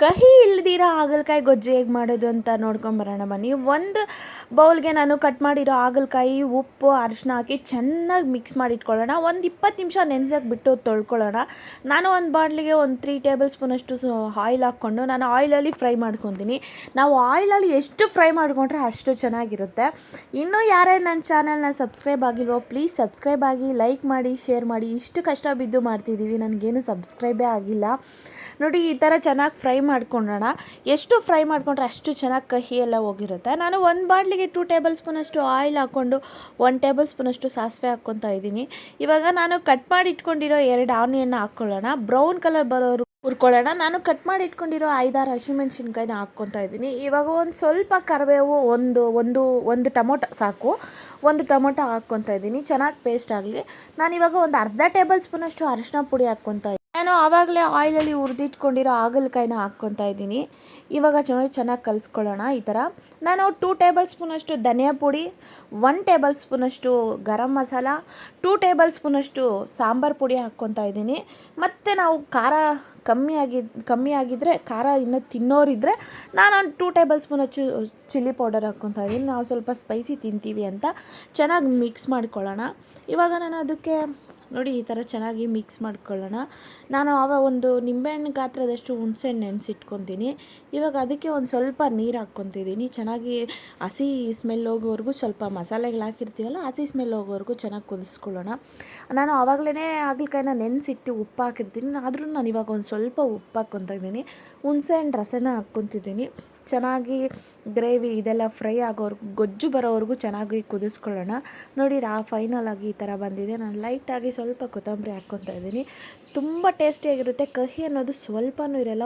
ಕಹಿ ಇಲ್ದಿರೋ ಹಾಗಲಕಾಯಿ ಗೊಜ್ಜು ಹೇಗೆ ಮಾಡೋದು ಅಂತ ನೋಡ್ಕೊಂಬರೋಣ ಬನ್ನಿ. ಒಂದು ಬೌಲ್ಗೆ ನಾನು ಕಟ್ ಮಾಡಿರೋ ಹಾಗಲಕಾಯಿ, ಉಪ್ಪು ಅರಿಶಿನ ಹಾಕಿ ಚೆನ್ನಾಗಿ ಮಿಕ್ಸ್ ಮಾಡಿ ಇಟ್ಕೊಳ್ಳೋಣ ಒಂದು ಇಪ್ಪತ್ತು ನಿಮಿಷ ನೆನೆಸಕ್ಕೆ ಬಿಟ್ಟು ತೊಳ್ಕೊಳ್ಳೋಣ. ನಾನು ಒಂದು ಬಾಣಲಿಗೆ ಒಂದು ತ್ರೀ ಟೇಬಲ್ ಸ್ಪೂನಷ್ಟು ಆಯಿಲ್ ಹಾಕ್ಕೊಂಡು ನಾನು ಆಯಿಲಲ್ಲಿ ಫ್ರೈ ಮಾಡ್ಕೊತೀನಿ. ನಾವು ಆಯಿಲಲ್ಲಿ ಎಷ್ಟು ಫ್ರೈ ಮಾಡಿಕೊಂಡ್ರೆ ಅಷ್ಟು ಚೆನ್ನಾಗಿರುತ್ತೆ. ಇನ್ನೂ ಯಾರೇ ನನ್ನ ಚಾನಲ್ನ ಸಬ್ಸ್ಕ್ರೈಬ್ ಆಗಿಲ್ವೋ ಪ್ಲೀಸ್ ಸಬ್ಸ್ಕ್ರೈಬ್ ಆಗಿ ಲೈಕ್ ಮಾಡಿ ಶೇರ್ ಮಾಡಿ. ಇಷ್ಟು ಕಷ್ಟ ಬಿದ್ದು ಮಾಡ್ತಿದ್ದೀವಿ ನನಗೇನು ಸಬ್ಸ್ಕ್ರೈಬೇ ಆಗಿಲ್ಲ. ನೋಡಿ, ಈ ಥರ ಚೆನ್ನಾಗಿ ಫ್ರೈ ಮಾಡ್ಕೊಳ್ಳೋಣ ಎಷ್ಟು ಫ್ರೈ ಮಾಡ್ಕೊಂಡ್ರೆ ಅಷ್ಟು ಚೆನ್ನಾಗಿ ಕಹಿ ಎಲ್ಲ ಹೋಗಿರುತ್ತೆ. ನಾನು ಒಂದು ಬಾಟ್ಲಿಗೆ ಟೂ ಟೇಬಲ್ ಸ್ಪೂನಷ್ಟು ಆಯಿಲ್ ಹಾಕ್ಕೊಂಡು ಒನ್ ಟೇಬಲ್ ಸ್ಪೂನಷ್ಟು ಸಾಸಿವೆ ಹಾಕ್ಕೊತಾ ಇದ್ದೀನಿ. ಇವಾಗ ನಾನು ಕಟ್ ಮಾಡಿ ಇಟ್ಕೊಂಡಿರೋ ಎರಡು ಆನಿಯನ್ನ ಹಾಕ್ಕೊಳ್ಳೋಣ ಬ್ರೌನ್ ಕಲರ್ ಬರೋರು ಹುರ್ಕೊಳ್ಳೋಣ. ನಾನು ಕಟ್ ಮಾಡಿ ಇಟ್ಕೊಂಡಿರೋ ಐದಾರು ಹಸಿಮೆಣ್ಸಿನ್ಕಾಯಿನ ಹಾಕ್ಕೊತಾ ಇದ್ದೀನಿ. ಇವಾಗ ಒಂದು ಸ್ವಲ್ಪ ಕರಿಬೇವು ಒಂದು ಒಂದು ಒಂದು ಟೊಮೊಟೊ ಸಾಕು. ಒಂದು ಟೊಮೊಟೊ ಹಾಕ್ಕೊತಾ ಇದ್ದೀನಿ. ಚೆನ್ನಾಗಿ ಪೇಸ್ಟ್ ಆಗಲಿ. ನಾನು ಇವಾಗ ಒಂದು ಅರ್ಧ ಟೇಬಲ್ ಸ್ಪೂನಷ್ಟು ಅರಿಶಿನ ಪುಡಿ ಹಾಕ್ಕೊತಾ ನಾನು ಆವಾಗಲೇ ಆಯಿಲಲ್ಲಿ ಹುರಿದಿಟ್ಕೊಂಡಿರೋ ಹಾಗಲಕಾಯಿನ ಹಾಕ್ಕೊತಾ ಇದ್ದೀನಿ. ಇವಾಗ ಚೆನ್ನಾಗಿ ಚೆನ್ನಾಗಿ ಕಲಿಸ್ಕೊಳ್ಳೋಣ ಈ ಥರ. ನಾನು ಟೂ ಟೇಬಲ್ ಸ್ಪೂನಷ್ಟು ಧನಿಯಾ ಪುಡಿ, ಒನ್ ಟೇಬಲ್ ಸ್ಪೂನಷ್ಟು ಗರಂ ಮಸಾಲ, ಟೂ ಟೇಬಲ್ ಸ್ಪೂನಷ್ಟು ಸಾಂಬಾರು ಪುಡಿ ಹಾಕ್ಕೊತಾ ಇದ್ದೀನಿ. ಮತ್ತು ನಾವು ಖಾರ ಕಮ್ಮಿ ಆಗಿ, ಕಮ್ಮಿ ಆಗಿದ್ದರೆ ಖಾರ ಇನ್ನೂ ತಿನ್ನೋರಿದ್ದರೆ ನಾನು ಒಂದು ಟೂ ಟೇಬಲ್ ಸ್ಪೂನ್ ಹಚ್ಚು ಚಿಲ್ಲಿ ಪೌಡರ್ ಹಾಕ್ಕೊತಾ ಇದ್ದೀನಿ. ನಾವು ಸ್ವಲ್ಪ ಸ್ಪೈಸಿ ತಿಂತೀವಿ ಅಂತ. ಚೆನ್ನಾಗಿ ಮಿಕ್ಸ್ ಮಾಡ್ಕೊಳ್ಳೋಣ. ಇವಾಗ ನಾನು ಅದಕ್ಕೆ ನೋಡಿ ಈ ಥರ ಚೆನ್ನಾಗಿ ಮಿಕ್ಸ್ ಮಾಡ್ಕೊಳ್ಳೋಣ. ನಾನು ಆವ ಒಂದು ನಿಂಬೆಹಣ್ಣು ಗಾತ್ರದಷ್ಟು ಹುಣಸೆಹಣ್ಣು ನೆನೆಸಿಟ್ಕೊತೀನಿ. ಇವಾಗ ಅದಕ್ಕೆ ಒಂದು ಸ್ವಲ್ಪ ನೀರು ಹಾಕ್ಕೊತಿದ್ದೀನಿ. ಚೆನ್ನಾಗಿ ಹಸಿ ಸ್ಮೆಲ್ ಹೋಗೋವರೆಗೂ ಸ್ವಲ್ಪ ಮಸಾಲೆಗಳು ಹಾಕಿರ್ತೀವಲ್ಲ, ಹಸಿ ಸ್ಮೆಲ್ ಹೋಗೋವರೆಗೂ ಚೆನ್ನಾಗಿ ಕುದಿಸ್ಕೊಳ್ಳೋಣ. ನಾನು ಆವಾಗಲೇ ಆಗ್ಲಿಕಾಯಿನ ನೆನೆಸಿಟ್ಟು ಉಪ್ಪು ಹಾಕಿರ್ತೀನಿ. ಆದರೂ ನಾನು ಇವಾಗ ಒಂದು ಸ್ವಲ್ಪ ಉಪ್ಪು ಹಾಕ್ಕೊತಾ ಇದ್ದೀನಿ. ಹುಣಸೆಹಣ್ಣು ರಸನ ಹಾಕ್ಕೊತಿದ್ದೀನಿ. ಚೆನ್ನಾಗಿ ಗ್ರೇವಿ ಇದೆಲ್ಲ ಫ್ರೈ ಆಗೋವರೆಗೂ ಗೊಜ್ಜು ಬರೋವರೆಗೂ ಚೆನ್ನಾಗಿ ಕುದಿಸ್ಕೊಳ್ಳೋಣ. ನೋಡಿ ರಾ ಫೈನಲ್ ಆಗಿ ಈ ಥರ ಬಂದಿದೆ. ನಾನು ಲೈಟಾಗಿ ಸ್ವಲ್ಪ ಕೊತ್ತಂಬರಿ ಹಾಕ್ಕೊತಾ ಇದ್ದೀನಿ. ತುಂಬ ಟೇಸ್ಟಿಯಾಗಿರುತ್ತೆ ಕಹಿ ಅನ್ನೋದು ಸ್ವಲ್ಪನೂ ಇರೋಲ್ಲ.